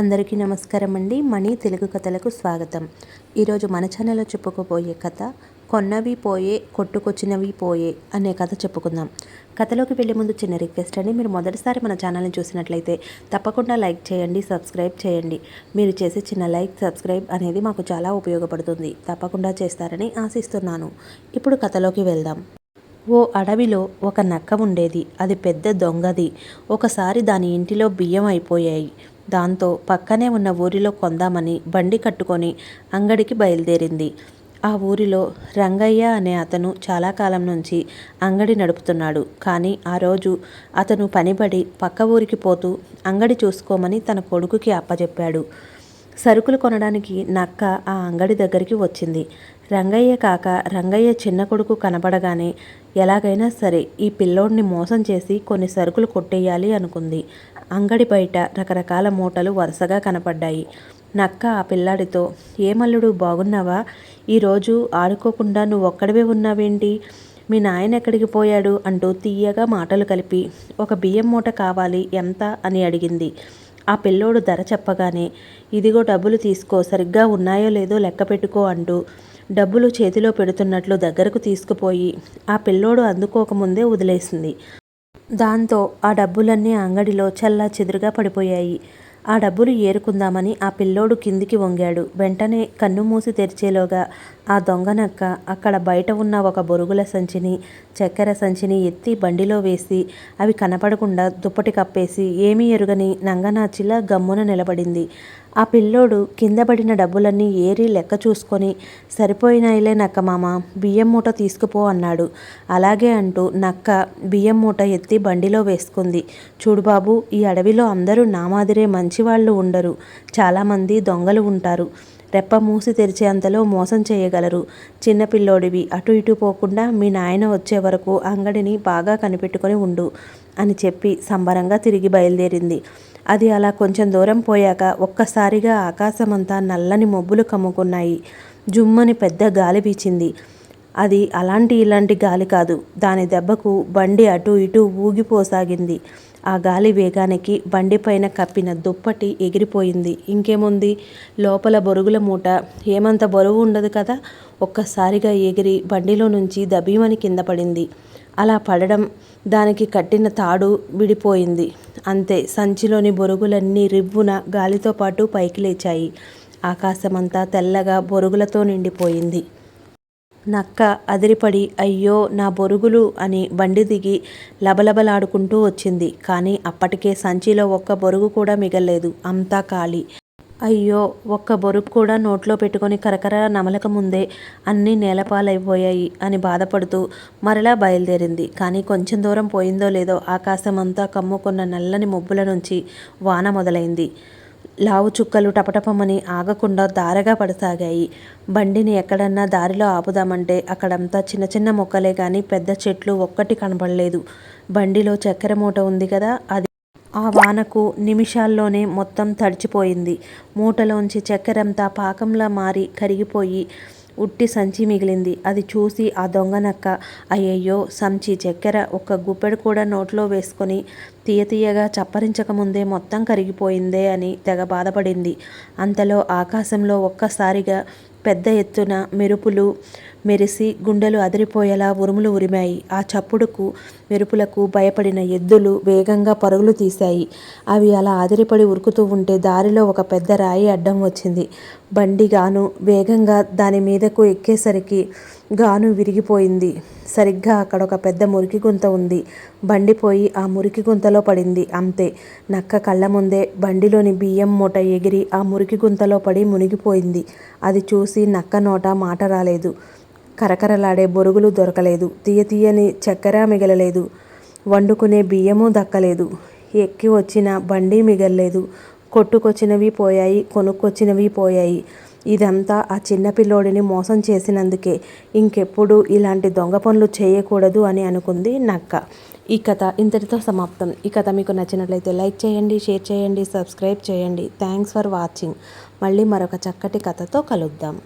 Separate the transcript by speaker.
Speaker 1: అందరికీ నమస్కారం అండి. మణి తెలుగు కథలకు స్వాగతం. ఈరోజు మన ఛానల్లో చెప్పుకోబోయే కథ కొన్నవి పోయే కొట్టుకొచ్చినవి పోయే అనే కథ చెప్పుకుందాం. కథలోకి వెళ్ళే ముందు చిన్న రిక్వెస్ట్ అండి. మీరు మొదటిసారి మన ఛానల్ని చూసినట్లయితే తప్పకుండా లైక్ చేయండి సబ్స్క్రైబ్ చేయండి. మీరు చేసే చిన్న లైక్ సబ్స్క్రైబ్ అనేది మాకు చాలా ఉపయోగపడుతుంది. తప్పకుండా చేస్తారని ఆశిస్తున్నాను. ఇప్పుడు కథలోకి వెళ్దాం. ఓ అడవిలో ఒక నక్క ఉండేది. అది పెద్ద దొంగది. ఒకసారి దాని ఇంటిలో బియ్యం అయిపోయాయి. దాంతో పక్కనే ఉన్న ఊరిలో కొందామని బండి కట్టుకొని అంగడికి బయలుదేరింది. ఆ ఊరిలో రంగయ్య అనే అతను చాలా కాలం నుంచి అంగడి నడుపుతున్నాడు. కానీ ఆ రోజు అతను పనిబడి పక్క ఊరికి పోతూ అంగడి చూసుకోమని తన కొడుకుకి అప్పచెప్పాడు సరుకులు కొనడానికి నక్క ఆ అంగడి దగ్గరికి వచ్చింది. రంగయ్య కాక రంగయ్య చిన్న కొడుకు కనబడగానే ఎలాగైనా సరే ఈ పిల్లోడిని మోసం చేసి కొన్ని సరుకులు కొట్టేయాలి అనుకుంది. అంగడి బయట రకరకాల మూటలు వరుసగా కనపడ్డాయి. నక్క ఆ పిల్లాడితో ఏమల్లుడు బాగున్నావా? ఈరోజు ఆడుకోకుండా నువ్వు ఒక్కడివే ఉన్నావేంటి? మీ నాయన ఎక్కడికి పోయాడు? అంటూ తీయగా మాటలు కలిపి ఒక బియ్యం మూట కావాలి ఎంత అని అడిగింది. ఆ పిల్లోడు ధర చెప్పగానే ఇదిగో డబ్బులు తీసుకో సరిగ్గా ఉన్నాయో లేదో లెక్క పెట్టుకో అంటూ డబ్బులు చేతిలో పెడుతున్నట్లు దగ్గరకు తీసుకుపోయి ఆ పిల్లోడు అందుకోకముందే వదిలేసింది. దాంతో ఆ డబ్బులన్నీ అంగడిలో చల్లా చెదురుగా పడిపోయాయి. ఆ డబ్బులు ఏరుకుందామని ఆ పిల్లోడు కిందికి వంగాడు. వెంటనే కన్ను మూసి తెరిచేలోగా ఆ దొంగనక్క అక్కడ బయట ఉన్న ఒక బొరుగుల సంచిని చక్కెర సంచిని ఎత్తి బండిలో వేసి అవి కనపడకుండా దుప్పటి కప్పేసి ఏమీ ఎరుగని నంగనాచిలా గమ్మున నిలబడింది. ఆ పిల్లోడు కింద పడిన డబ్బులన్నీ ఏరి లెక్క చూసుకొని సరిపోయినాయిలే నక్క మామ బియ్యం మూట తీసుకుపో అన్నాడు. అలాగే అంటూ నక్క బియ్యం మూట ఎత్తి బండిలో వేసుకుంది. చూడు బాబు ఈ అడవిలో అందరూ నా మాదిరే మంచివాళ్ళు ఉండరు. చాలామంది దొంగలు ఉంటారు. రెప్ప మూసి తెరిచే అంతలో మోసం చేయగలరు. చిన్నపిల్లోడివి అటు ఇటు పోకుండా మీ నాయన వచ్చే వరకు అంగడిని బాగా కనిపెట్టుకొని ఉండు అని చెప్పి సంబరంగా తిరిగి బయలుదేరింది. అది అలా కొంచెం దూరం పోయాక ఒక్కసారిగా ఆకాశమంతా నల్లని మబ్బులు కమ్ముకున్నాయి. జుమ్మని పెద్ద గాలి వీచింది. అది అలాంటి ఇలాంటి గాలి కాదు. దాని దెబ్బకు బండి అటు ఇటు ఊగిపోసాగింది. ఆ గాలి వేగానికి బండిపైన కప్పిన దుప్పటి ఎగిరిపోయింది. ఇంకేముంది? లోపల బొరుగుల మూట. ఏమంత బరువు ఉండదు కదా? ఒక్కసారిగా ఎగిరి బండిలో నుంచి దబీమని కింద పడింది. అలా పడడం దానికి కట్టిన తాడు విడిపోయింది. అంతే సంచిలోని బొరుగులన్నీ రివ్వున గాలితో పాటు పైకి లేచాయి. ఆకాశమంతా తెల్లగా బొరుగులతో నిండిపోయింది. నక్క అదిరిపడి అయ్యో నా బొరుగులు అని బండి దిగి లబలబలాడుకుంటూ వచ్చింది. కానీ అప్పటికే సంచిలో ఒక్క బొరుగు కూడా మిగల్లేదు. అంతా ఖాళీ. అయ్యో ఒక్క బొరుగు కూడా నోట్లో పెట్టుకొని కరకర నమలక ముందే అన్నీ నేలపాలైపోయాయి అని బాధపడుతూ మరలా బయలుదేరింది. కానీ కొంచెం దూరం పోయిందో లేదో ఆకాశమంతా కమ్ముకున్న నల్లని మబ్బుల నుంచి వాన మొదలైంది. లావు చుక్కలు టపటపమని ఆగకుండా దారగా పడసాగాయి. బండిని ఎక్కడన్నా దారిలో ఆపుదామంటే అక్కడంతా చిన్న చిన్న మొక్కలే కానీ పెద్ద చెట్లు ఒక్కటి కనబడలేదు. బండిలో చక్కెర మూట ఉంది కదా అది ఆ వానకు నిమిషాల్లోనే మొత్తం తడిచిపోయింది. మూటలోంచి చక్కెరంతా పాకంలా మారి కరిగిపోయి ఉట్టి సంచి మిగిలింది. అది చూసి ఆ దొంగనక్క అయ్యయ్యో సంచి చక్కెర ఒక్క గుప్పెడు కూడా నోట్లో వేసుకొని తీయ తీయగా చప్పరించకముందే మొత్తం కరిగిపోయిందే అని తెగ బాధపడింది. అంతలో ఆకాశంలో ఒక్కసారిగా పెద్ద ఎత్తున మెరుపులు మెరిసి గుండెలు అదిరిపోయేలా ఉరుములు ఉరిమాయి. ఆ చప్పుడుకు మెరుపులకు భయపడిన ఎద్దులు వేగంగా పరుగులు తీశాయి. అవి అలా అదిరిపడి ఉరుకుతూ ఉంటే దారిలో ఒక పెద్ద రాయి అడ్డం వచ్చింది. బండి గాను వేగంగా దాని మీదకు ఎక్కేసరికి గాను విరిగిపోయింది. సరిగ్గా అక్కడ ఒక పెద్ద మురికి గుంత ఉంది. బండి పోయి ఆ మురికి గుంతలో పడింది. అంతే. నక్క కళ్ళ ముందే బండిలోని బియ్యం మూట ఎగిరి ఆ మురికి గుంతలో పడి మునిగిపోయింది. అది చూసి నక్క నోట మాట రాలేదు. కరకరలాడే బొరుగులు దొరకలేదు. తీయ తీయని చక్కెర మిగలలేదు. వండుకునే బియ్యము దక్కలేదు. ఎక్కి వచ్చిన బండి మిగల్లేదు. కొట్టుకొచ్చినవి పోయాయి కొనుక్కొచ్చినవి పోయాయి. ఇదంతా ఆ చిన్నపిల్లోడిని మోసం చేసినందుకే. ఇంకెప్పుడు ఇలాంటి దొంగ పనులు చేయకూడదు అని అనుకుంది నక్క. ఈ కథ ఇంతటితో సమాప్తం. ఈ కథ మీకు నచ్చినట్లయితే లైక్ చేయండి షేర్ చేయండి సబ్స్క్రైబ్ చేయండి. Thanks for watching. మళ్ళీ మరొక చక్కటి కథతో కలుద్దాం.